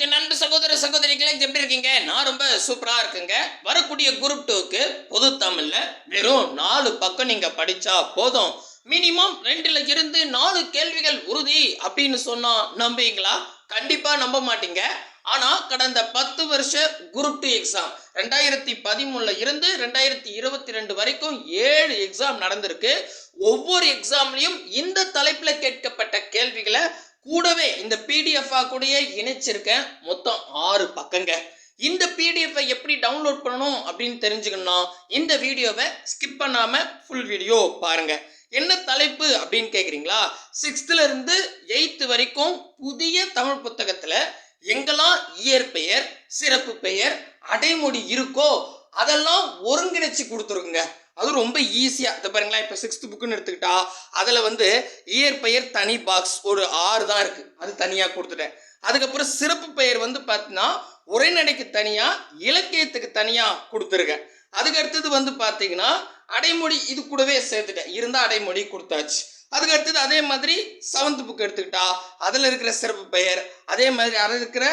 என் நண்பு சகோதர சகோதரிகளை எப்படி இருக்கீங்க? நான் ரொம்ப சூப்பராக இருக்குங்க. வரக்கூடிய குரூப் டூக்கு பொது தமிழில் வெறும் நாலு பக்கம் நீங்கள் படித்தா போதும். மினிமம் ரெண்டுல இருந்து நாலு கேள்விகள் உறுதி அப்படின்னு சொன்னால் நம்புவீங்களா? கண்டிப்பாக நம்ப மாட்டீங்க. ஆனால் கடந்த பத்து வருஷ குரூப் டூ எக்ஸாம் ரெண்டாயிரத்தி பதிமூணுல இருந்து ரெண்டாயிரத்தி இருபத்தி ரெண்டு வரைக்கும் ஏழு எக்ஸாம் நடந்திருக்கு. ஒவ்வொரு எக்ஸாம்லேயும் இந்த தலைப்பில் கேட்கப்பட்ட கேள்விகளை கூடவே இந்த பிடிஎஃப் கூடயே இணைச்சிருக்கேன் மொத்தம் ஆறு பக்கங்க. இந்த பிடிஎஃப் எப்படி டவுன்லோட் பண்ணணும் அப்படின்னு தெரிஞ்சுக்கணும்னா இந்த வீடியோவை ஸ்கிப் பண்ணாம ஃபுல் வீடியோ பாருங்க. என்ன தலைப்பு அப்படின்னு கேக்குறீங்களா? சிக்ஸ்த்ல இருந்து எயித்து வரைக்கும் புதிய தமிழ் புத்தகத்துல எங்கெல்லாம் இயற்பெயர் சிறப்பு பெயர் அடைமொழி இருக்கோ அதெல்லாம் ஒருங்கிணைச்சு கொடுத்துருக்குங்க. அது ரொம்ப ஈஸியாக இப்போ பாருங்களேன் இப்போ சிக்ஸ்த் புக்குன்னு எடுத்துக்கிட்டா அதில் வந்து இயற்பெயர் தனி பாக்ஸ் ஒரு ஆறு தான் இருக்குது அது தனியாக கொடுத்துட்டேன். அதுக்கப்புறம் சிறப்பு பெயர் வந்து பார்த்தீங்கன்னா உரைநடைக்கு தனியாக இலக்கியத்துக்கு தனியாக கொடுத்துருக்கேன். அதுக்கு அடுத்தது வந்து பார்த்தீங்கன்னா அடைமொழி இது கூடவே சேர்த்துட்டேன். இருந்தால் அடைமொழி கொடுத்தாச்சு. அதுக்கு அடுத்தது அதே மாதிரி செவன்த் புக் எடுத்துக்கிட்டா அதில் இருக்கிற சிறப்பு பெயர் அதே மாதிரி அதில் இருக்கிற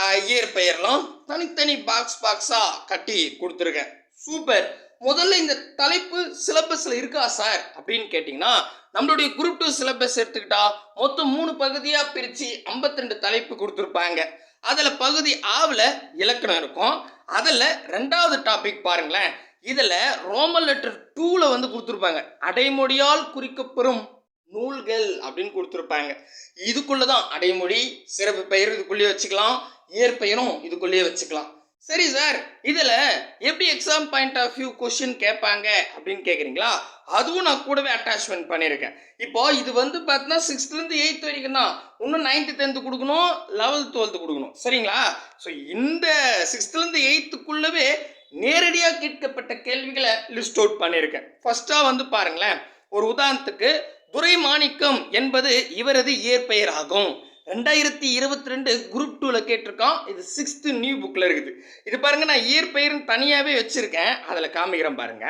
இயர் இயற்பெயர்லாம் தனித்தனி பாக்ஸ் பாக்ஸாக கட்டி கொடுத்துருக்கேன். சூப்பர் முதல்ல இந்த தலைப்பு சிலபஸ்ல இருக்கா சார் அப்படின்னு கேட்டிங்கன்னா நம்மளுடைய குரூப் டூ சிலபஸ் எடுத்துக்கிட்டா மொத்தம் மூணு பகுதியாக பிரித்து 52 தலைப்பு கொடுத்துருப்பாங்க. அதில் பகுதி ஆவில் இலக்கணம் இருக்கும். அதில் ரெண்டாவது டாபிக் பாருங்களேன். இதில் ரோமன் லெட்டர் டூவில் வந்து கொடுத்துருப்பாங்க. அடைமொழியால் குறிக்கப்பெறும் நூல்கள் அப்படின்னு கொடுத்துருப்பாங்க. இதுக்குள்ளே தான் அடைமொழி சிறப்பு பெயர் இதுக்குள்ளேயே வச்சுக்கலாம் இயற்பெயரும் இதுக்குள்ளேயே வச்சுக்கலாம். சரி சார். இதில் எப்படி exam point of view question கேட்பாங்க அப்படின்னு கேட்குறீங்களா அதுவும் நான் கூடவே அட்டாச்மெண்ட் பண்ணியிருக்கேன். இப்போ இது வந்து பார்த்தீங்கன்னா சிக்ஸ்த்லேருந்து எயித் வரைக்கும் தான். இன்னும் நைன்த்து டென்த்து கொடுக்கணும் லெவல்த் டுவெல்த்து கொடுக்கணும். சரிங்களா? ஸோ இந்த சிக்ஸ்த்லேருந்து எயித்துக்குள்ளவே நேரடியாக கேட்கப்பட்ட கேள்விகளை லிஸ்ட் அவுட் பண்ணியிருக்கேன். ஃபர்ஸ்ட்டாக வந்து பாருங்களேன். ஒரு உதாரணத்துக்கு துரை மாணிக்கம் என்பது இவரது இயற்பெயர் ஆகும் ரெண்டாயிரத்தி இருபத்தி ரெண்டு குரூப் டூவில் கேட்டிருக்கான் இது சிக்ஸ்த்து நியூ புக்கில் இருக்குது. இது பாருங்க நான் இயர் பெயர்னு தனியாகவே வச்சுருக்கேன். அதில் காமிக்கிறேன் பாருங்க.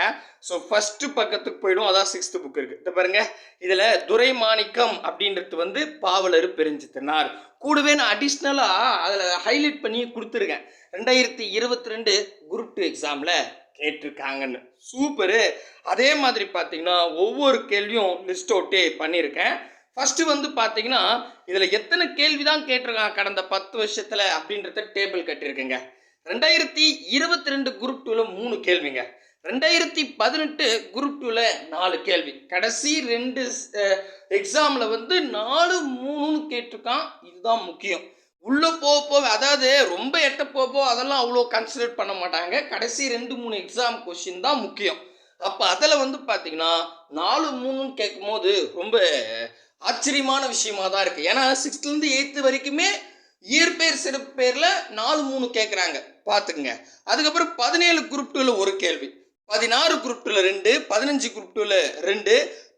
ஸோ ஃபஸ்ட்டு பக்கத்துக்கு போயிடும். அதான் சிக்ஸ்த்து புக் இருக்குது இது பாருங்க. இதில் துரை மாணிக்கம் அப்படின்றது வந்து பாவலர் பெருஞ்சித்தனார். கூடவே நான் அடிஷ்னலாக அதில் ஹைலைட் பண்ணி கொடுத்துருக்கேன். ரெண்டாயிரத்தி இருபத்தி ரெண்டு குரூப் டூ எக்ஸாமில் கேட்டிருக்காங்கன்னு. சூப்பரு அதே மாதிரி பார்த்தீங்கன்னா ஒவ்வொரு கேள்வியும் லிஸ்ட் அவுட்டே பண்ணியிருக்கேன். ஃபஸ்ட்டு வந்து பார்த்தீங்கன்னா இதில் எத்தனை கேள்வி தான் கேட்டிருக்காங்க கடந்த பத்து வருஷத்தில் அப்படின்றத டேபிள் கட்டியிருக்குங்க. ரெண்டாயிரத்தி இருபத்தி ரெண்டு குரூப் டூவில் மூணு கேள்விங்க. ரெண்டாயிரத்தி பதினெட்டு குரூப் டூவில் நாலு கேள்வி. கடைசி ரெண்டு எக்ஸாமில் வந்து நாலு மூணுன்னு கேட்டிருக்கான். இதுதான் முக்கியம். உள்ளே போக போக அதாவது ரொம்ப எட்ட போக போக அதெல்லாம் அவ்வளோ கன்சிடர் பண்ண மாட்டாங்க. கடைசி ரெண்டு மூணு எக்ஸாம் கொஷின் தான் முக்கியம். அப்போ அதில் வந்து பார்த்தீங்கன்னா நாலு மூணுன்னு கேட்கும்போது ரொம்ப ஆச்சரியமான விஷயமா தான் இருக்குது ஏன்னா சிக்ஸ்த்லேருந்து எயித்து வரைக்குமே இயற்பெயர் சிறப்பு பேரில் நாலு மூணு கேட்குறாங்க பார்த்துக்குங்க அதுக்கப்புறம் பதினேழு குரூப் டூவில் ஒரு கேள்வி. பதினாறு குரூப் டூவில் ரெண்டு பதினஞ்சு குரூப் டூவில் ரெண்டு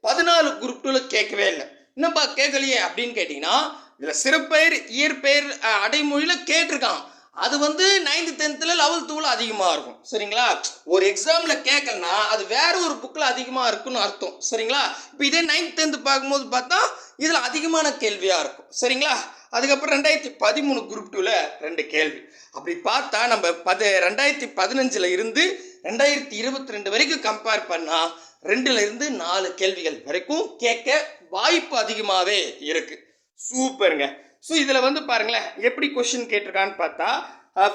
பதினாலு குரூப் டூவில் கேட்கவே இல்லை. என்னப்பா கேட்கலையே அப்படின்னு கேட்டிங்கன்னா இதில் சிறப்பெயர் இயற்பெயர் அடைமொழியில் கேட்டிருக்கான். அது வந்து நைன்த்து டென்த்தில் லெவல் டூவில் அதிகமாக இருக்கும். சரிங்களா? ஒரு எக்ஸாமில் கேட்கலனா அது வேற ஒரு புக்கில் அதிகமாக இருக்குன்னு அர்த்தம். சரிங்களா? இப்போ இதே நைன்த் டென்த்து பார்க்கும்போது பார்த்தா இதில் அதிகமான கேள்வியாக இருக்கும். சரிங்களா? அதுக்கப்புறம் ரெண்டாயிரத்தி பதிமூணு குரூப் டூவில் ரெண்டு கேள்வி. அப்படி பார்த்தா நம்ம பது ரெண்டாயிரத்தி பதினஞ்சில் இருந்து ரெண்டாயிரத்தி இருபத்தி ரெண்டு வரைக்கும் கம்பேர் பண்ணால் ரெண்டுலேருந்து நாலு கேள்விகள் வரைக்கும் கேட்க வாய்ப்பு அதிகமாகவே இருக்குது சூப்பருங்க. ஸோ இதில் வந்து பாருங்களேன் எப்படி கொஷின் கேட்டிருக்கான்னு பார்த்தா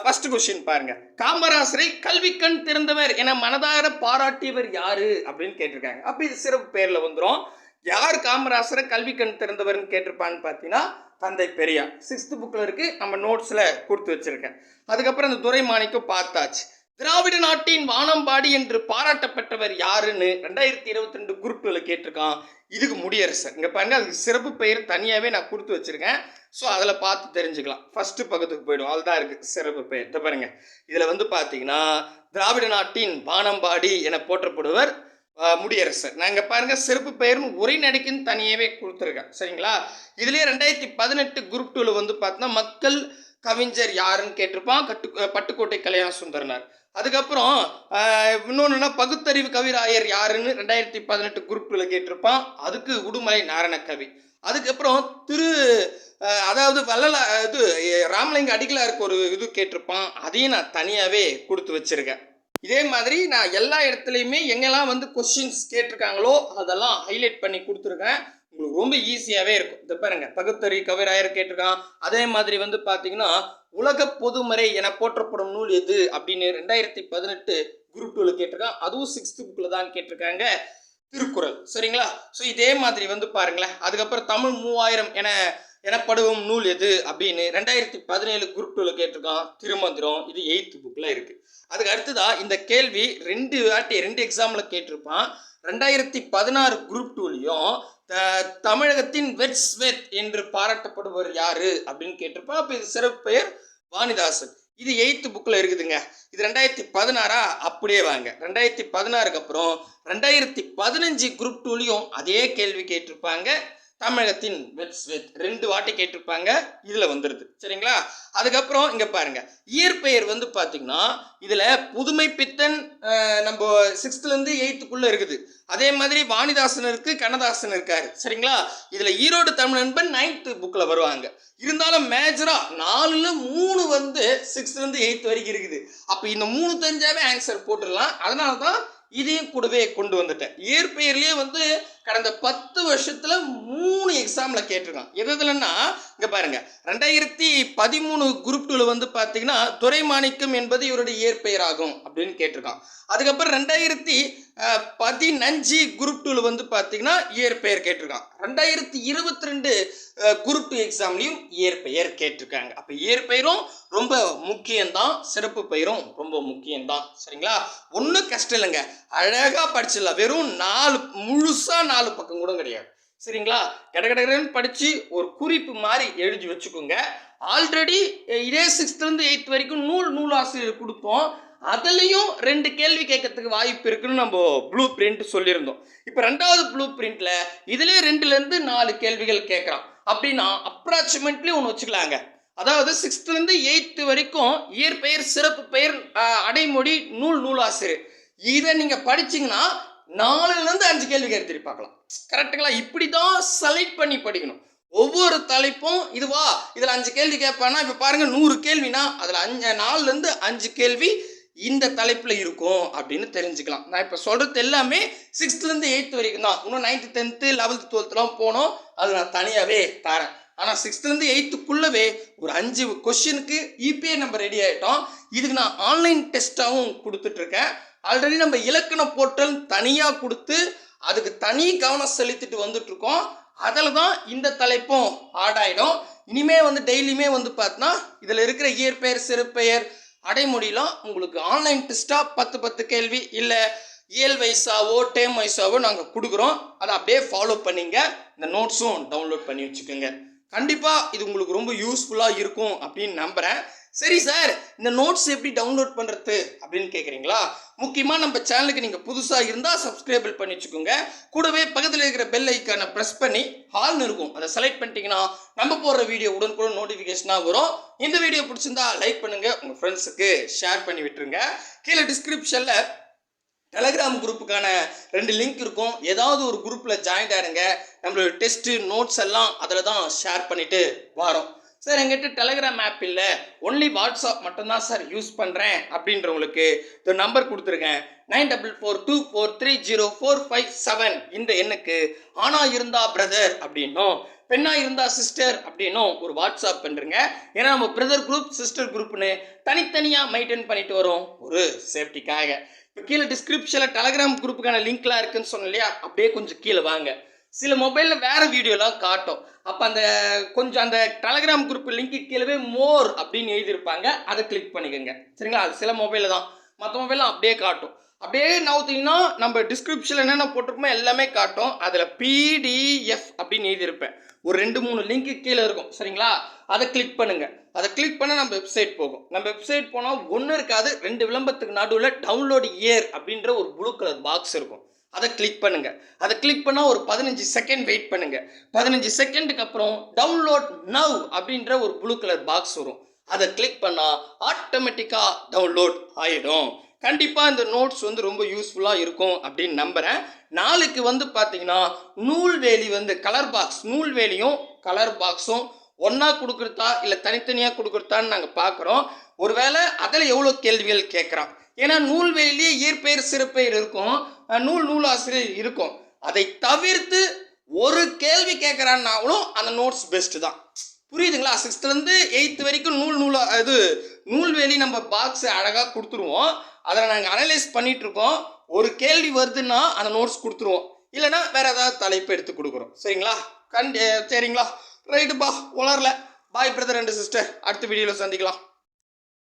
ஃபர்ஸ்ட் கொஷின் பாருங்க. காமராசரை கல்விக்கண் திறந்தவர் என மனதார பாராட்டியவர் யாரு அப்படின்னு கேட்டிருக்காங்க. அப்போ இது சிறப்பு பேரில் வந்துடும் யார் காமராசரை கல்விக்கண் திறந்தவர்னு கேட்டிருப்பான்னு பார்த்தீங்கன்னா தந்தை பெரியார். சிக்ஸ்த்து புக்கில் இருக்குது நம்ம நோட்ஸில் கொடுத்து வச்சிருக்கேன். அதுக்கப்புறம் அந்த துரை மாணிக்கம் பார்த்தாச்சு. திராவிட நாட்டின் வானம்பாடி என்று பாராட்டப்பட்டவர் யாருன்னு ரெண்டாயிரத்தி இருபத்தி ரெண்டு குரூப்பில் கேட்டிருக்கான். இதுக்கு முடியரசர். இங்கே பாருங்க அதுக்கு சிறப்பு பெயர் தனியாகவே நான் கொடுத்து வச்சிருக்கேன். ஸோ அதில் பார்த்து தெரிஞ்சுக்கலாம். ஃபஸ்ட்டு பக்கத்துக்கு போயிடும் அதுதான் இருக்குது சிறப்பு பெயர். இதை பாருங்க. இதில் வந்து பார்த்தீங்கன்னா திராவிட நாட்டின் வானம்பாடி என போற்றப்படுவர் ஆஹ், முடியரசர். நாங்கள் பாருங்க சிறப்பு பெயர்னு உரைநடைக்குன்னு தனியாகவே கொடுத்துருக்கேன். சரிங்களா? இதுலேயே ரெண்டாயிரத்தி பதினெட்டு குரூப் டூவில் வந்து பார்த்தோன்னா மக்கள் கவிஞர் யாருன்னு கேட்டிருப்பான். கட்டு பட்டுக்கோட்டை கல்யாண சுந்தரனார். அதுக்கப்புறம் இன்னொன்றுனா பகுத்தறிவு கவிராயர் யாருன்னு ரெண்டாயிரத்தி பதினெட்டு குரூப்பில் கேட்டிருப்பான். அதுக்கு உடுமலை நாராயண கவி. அதுக்கப்புறம் திரு அதாவது வள்ளலா இது ராமலிங்க அடிகளாருக்கு ஒரு இது கேட்டிருப்பான். அதையும் நான் தனியாகவே கொடுத்து வச்சிருக்கேன். இதே மாதிரி நான் எல்லா இடத்துலையுமே எங்கெல்லாம் வந்து கொஷின்ஸ் கேட்டிருக்காங்களோ அதெல்லாம் ஹைலைட் பண்ணி கொடுத்துருக்கேன். உங்களுக்கு ரொம்ப ஈஸியாகவே இருக்கும். இந்த பாருங்க. பகுத்தறி கவிராயர் கேட்டிருக்கான். அதே மாதிரி வந்து பார்த்தீங்கன்னா உலக பொதுமறை என போற்றப்படும் நூல் எது அப்படின்னு ரெண்டாயிரத்தி பதினெட்டு குரூப் டூவில் கேட்டிருக்கான். அதுவும் சிக்ஸ்த்து புக்கில் தான் கேட்டிருக்காங்க. திருக்குறள். சரிங்களா? ஸோ இதே மாதிரி வந்து பாருங்களேன். அதுக்கப்புறம் தமிழ் மூவாயிரம் என எனப்படுவோம் நூல் எது அப்படின்னு ரெண்டாயிரத்தி பதினேழு குரூப் டூவில் கேட்டிருக்கான். திருமந்திரம். இது எயித்து புக்கில் இருக்குது அதுக்கு அடுத்ததாக இந்த கேள்வி ரெண்டு வாட்டி ரெண்டு எக்ஸாமில் கேட்டிருப்பான். ரெண்டாயிரத்தி பதினாறு குரூப் டூலையும் தமிழகத்தின் வெட்ஸ்வெத் என்று பாராட்டப்படுவர் யாரு அப்படின்னு கேட்டிருப்போம் அப்போ இது சிறப்பு பெயர் வாணிதாசன். இது எயித்து புக்கில் இருக்குதுங்க. இது ரெண்டாயிரத்தி பதினாறா? அப்படியே வாங்க. ரெண்டாயிரத்தி பதினாறுக்கு அப்புறம் ரெண்டாயிரத்தி பதினஞ்சு குரூப் டூலையும் அதே கேள்வி கேட்டிருப்பாங்க. தமிழகத்தின் வெட்ஸ்வெத் ரெண்டு வாட்டி கேட்டிருப்பாங்க இதில் வந்துடுது சரிங்களா? அதுக்கப்புறம் இங்கே பாருங்க. இயற்பெயர் வந்து பார்த்தீங்கன்னா இதில் புதுமை பித்தன் நம்ம சிக்ஸ்த்துலேருந்து எயித்துக்குள்ளே இருக்குது. அதே மாதிரி வாணிதாசன் இருக்கு கண்ணதாசன் இருக்காரு. சரிங்களா? இதில் ஈரோடு தமிழ் நண்பன் நைன்த்து புக்கில் வருவாங்க. இருந்தாலும் மேஜராக நாலுல மூணு வந்து சிக்ஸ்த்துலேருந்து எயித் வரைக்கும் இருக்குது. அப்போ இந்த மூணு தெரிஞ்சாவே ஆன்சர் போட்டுடலாம். அதனால தான் இதையும் கூடவே கொண்டு வந்துட்டேன். இயற்பெயர்லேயே வந்து கடந்த பத்து வருஷத்தில் மூணு எக்ஸாமில் கேட்டிருக்கான். எது எதுலன்னா இங்கே பாருங்க. ரெண்டாயிரத்தி பதிமூணு குரூப் டூவில் வந்து பார்த்தீங்கன்னா துறை மாணிக்கம் என்பது இவருடைய இயற்பெயர் ஆகும் அப்படின்னு கேட்டிருக்கான். அதுக்கப்புறம் ரெண்டாயிரத்தி பதினஞ்சு குரூப் டூல வந்து பார்த்தீங்கன்னா இயற்பெயர் கேட்டிருக்கான். ரெண்டாயிரத்தி இருபத்தி ரெண்டு குரூப் டூ எக்ஸாம்லையும் இயற்பெயர் கேட்டிருக்காங்க. அப்போ இயற்பெயரும் ரொம்ப முக்கியம்தான். சிறப்பு பெயரும் ரொம்ப முக்கியம்தான். சரிங்களா? ஒன்றும் கஷ்டம் இல்லைங்க. அழகாக படிச்சிடலாம். வெறும் நாலு முழுசாக நாலு பக்கம் கூட கிடையாது. சரிங்களா? கடகடகடன்னு படித்து ஒரு குறிப்பு மாதிரி எழுதி வச்சுக்கோங்க. ஆல்ரெடி இதே சிக்ஸ்த்லேருந்து எயித் வரைக்கும் நூல் நூலாசிரியர் கொடுப்போம். அதுலேயும் ரெண்டு கேள்வி கேட்கறதுக்கு வாய்ப்பு இருக்குன்னு நம்ம ப்ளூ பிரிண்ட் சொல்லியிருந்தோம். இப்போ ரெண்டாவது ப்ளூ பிரிண்ட்ல இதுலேயே ரெண்டுலேருந்து நாலு கேள்விகள் கேட்குறான். அப்படின்னா அப்ராக்சிமேட்லி ஒன்று வச்சுக்கலாங்க. அதாவது சிக்ஸ்த்லேருந்து எயித்து வரைக்கும் இயற்பெயர் சிறப்பு பெயர் அடைமொழி நூல் நூலாசிரியர். இதை நீங்கள் படிச்சிங்கன்னா நாலுலேருந்து அஞ்சு கேள்வி கேட்டு பார்க்கலாம். கரெக்டுங்களா? இப்படி தான் செலக்ட் பண்ணி படிக்கணும். ஒவ்வொரு தலைப்பும் இதுவா? இதில் அஞ்சு கேள்வி கேட்பானா? இப்போ பாருங்கள் நூறு கேள்வினா அதில் அஞ்சு நாலுலேருந்து அஞ்சு கேள்வி இந்த தலைப்பில் இருக்கும் அப்படின்னு தெரிஞ்சுக்கலாம். நான் இப்போ சொல்கிறது எல்லாமே சிக்ஸ்த்லேருந்து எயித்து வரைக்கும் தான். இன்னும் நைன்த்து டென்த்து லெவல்த்து டுவெல்த்துலாம் போனோம். அது நான் தனியாகவே தரேன். ஆனால் சிக்ஸ்த்லேருந்து எயித்துக்குள்ளவே ஒரு அஞ்சு கொஷினுக்கு இபிஏ நம்ம ரெடி ஆகிட்டோம் இதுக்கு நான் ஆன்லைன் டெஸ்ட்டாகவும் கொடுத்துட்ருக்கேன். ஆல்ரெடி நம்ம இலக்கண போர்ட்டல் தனியாக கொடுத்து அதுக்கு தனி கவனம் செலுத்திட்டு வந்துட்ருக்கோம் அதில் தான் இந்த தலைப்பும் ஆட் ஆகிடும் இனிமே வந்து டெய்லியுமே வந்து பார்த்தோன்னா இதில் இருக்கிற இயற்பெயர் சிறுபெயர் அடைமொழிலாம் உங்களுக்கு ஆன்லைன் டெஸ்ட்டாக பத்து பத்து கேள்வி இல்லை இயல் வைஸாவோ டேம் வைஸாவோ நாங்கள் கொடுக்குறோம். அதை அப்படியே ஃபாலோ பண்ணிங்க. இந்த நோட்ஸும் டவுன்லோட் பண்ணி வச்சுக்கோங்க. கண்டிப்பாக இது உங்களுக்கு ரொம்ப யூஸ்ஃபுல்லாக இருக்கும் அப்படின்னு நம்புகிறேன் சரி சார் இந்த நோட்ஸ் எப்படி டவுன்லோட் பண்ணுறது அப்படின்னு கேட்குறீங்களா முக்கியமாக நம்ம சேனலுக்கு நீங்கள் புதுசாக இருந்தால் சப்ஸ்கிரைபிள் பண்ணி வச்சுக்கோங்க. கூடவே பக்கத்தில் இருக்கிற பெல் ஐக்கானை ப்ரெஸ் பண்ணி ஹால்னு இருக்கும். அதை செலக்ட் பண்ணிட்டீங்கன்னா நம்ம போடுற வீடியோ உடனுக்குடன் நோட்டிஃபிகேஷனாக வரும். இந்த வீடியோ பிடிச்சிருந்தா லைக் பண்ணுங்கள் உங்கள் ஃப்ரெண்ட்ஸுக்கு ஷேர் பண்ணி விட்டுருங்க. கீழே டிஸ்கிரிப்ஷனில் டெலகிராம் குரூப்புக்கான ரெண்டு லிங்க் இருக்கும். ஏதாவது ஒரு குரூப்பில் ஜாயின் ஆயிருங்க. நம்மளோட டெஸ்ட்டு நோட்ஸ் எல்லாம் அதில் தான் ஷேர் பண்ணிவிட்டு வரோம். சார் எங்கிட்ட டெலகிராம் ஆப் இல்லை. ஒன்லி வாட்ஸ்அப் மட்டும்தான் சார் யூஸ் பண்ணுறேன் அப்படின்றவங்களுக்கு இந்த நம்பர் கொடுத்துருக்கேன். Nine double four two four three zero four five seven இந்த எண்ணுக்கு ஆனா இருந்தா பிரதர் அப்படின்னும் பெண்ணாக இருந்தால் சிஸ்டர் அப்படின்னும் ஒரு வாட்ஸ்அப் பண்ணுறங்க ஏன்னா நம்ம பிரதர் குரூப் சிஸ்டர் குரூப்னு தனித்தனியாக மெயின்டைன் பண்ணிட்டு வரோம் ஒரு சேஃப்டிக்காக இப்போ கீழே டிஸ்கிரிப்ஷனில் டெலகிராம் குரூப்புக்கான லிங்க்லாம் இருக்குன்னு சொன்னேன் இல்லையா? அப்படியே கொஞ்சம் கீழே வாங்க. சில மொபைலில் வேறு வீடியோலாம் காட்டும். அப்போ அந்த கொஞ்சம் அந்த டெலகிராம் குரூப் லிங்க்கு கீழவே மோர் அப்படின்னு எழுதியிருப்பாங்க. அதை கிளிக் பண்ணிக்கோங்க. சரிங்களா? அது சில மொபைலில் தான். மற்ற மொபைலில் அப்படியே காட்டும். அப்படியே நவுத்தீங்கன்னா நம்ம டிஸ்கிரிப்ஷனில் என்னென்ன போட்டிருக்கோமோ எல்லாமே காட்டும். அதில் பிடிஎஃப் அப்படின்னு எழுதியிருப்பேன். ஒரு ரெண்டு மூணு லிங்க்கு கீழே இருக்கும். சரிங்களா? அதை கிளிக் பண்ணுங்கள் அதை கிளிக் பண்ணால் நம்ம வெப்சைட் போகும். நம்ம வெப்சைட் போனால் ஒன்றும் இருக்காது ரெண்டு விளம்பரத்துக்கு நடுவில் டவுன்லோடு இயர் அப்படின்ற ஒரு ப்ளூ கலர் பாக்ஸ் இருக்கும். அதை கிளிக் பண்ணுங்க. அதை கிளிக் பண்ணால் ஒரு பதினஞ்சு செகண்ட் வெயிட் பண்ணுங்க. பதினஞ்சு செகண்டுக்கு அப்புறம் டவுன்லோட் நவ் அப்படின்ற ஒரு ப்ளூ கலர் பாக்ஸ் வரும். அதை கிளிக் பண்ணால் ஆட்டோமேட்டிக்காக டவுன்லோட் ஆகிடும் கண்டிப்பாக இந்த நோட்ஸ் வந்து ரொம்ப யூஸ்ஃபுல்லாக இருக்கும் அப்படின்னு நம்புகிறேன் நாளைக்கு வந்து பார்த்தீங்கன்னா நூல்வேலி வந்து கலர் பாக்ஸ் நூல்வேலியும் கலர் பாக்ஸும் ஒன்றா கொடுக்குறதா இல்லை தனித்தனியாக கொடுக்குறதான்னு நாங்கள் பார்க்குறோம் ஒருவேளை அதில் எவ்வளோ கேள்விகள் கேட்குறான் ஏன்னா நூல்வேலியே இயற்பெயர் சிறப்பெயர் இருக்கும். நூல் நூலாசிரியர் இருக்கும். அதை தவிர்த்து ஒரு கேள்வி கேட்குறான்னாலும் அந்த நோட்ஸ் பெஸ்ட்டு தான். புரியுதுங்களா? சிக்ஸ்த்லேருந்து எயித்து வரைக்கும் நூல் நூலா இது நூல்வேலி நம்ம பாக்ஸ் அழகாக கொடுத்துருவோம். அதில் நாங்கள் அனலைஸ் பண்ணிகிட்ருக்கோம் ஒரு கேள்வி வருதுன்னா அந்த நோட்ஸ் கொடுத்துருவோம். இல்லைன்னா வேறு ஏதாவது தலைப்பு எடுத்து கொடுக்குறோம். சரிங்களா? கண்டி சரிங்களா? ரைட்டுப்பா உளரல பாய் பிரதர் அண்ட் சிஸ்டர் அடுத்த வீடியோவில் சந்திக்கலாம்.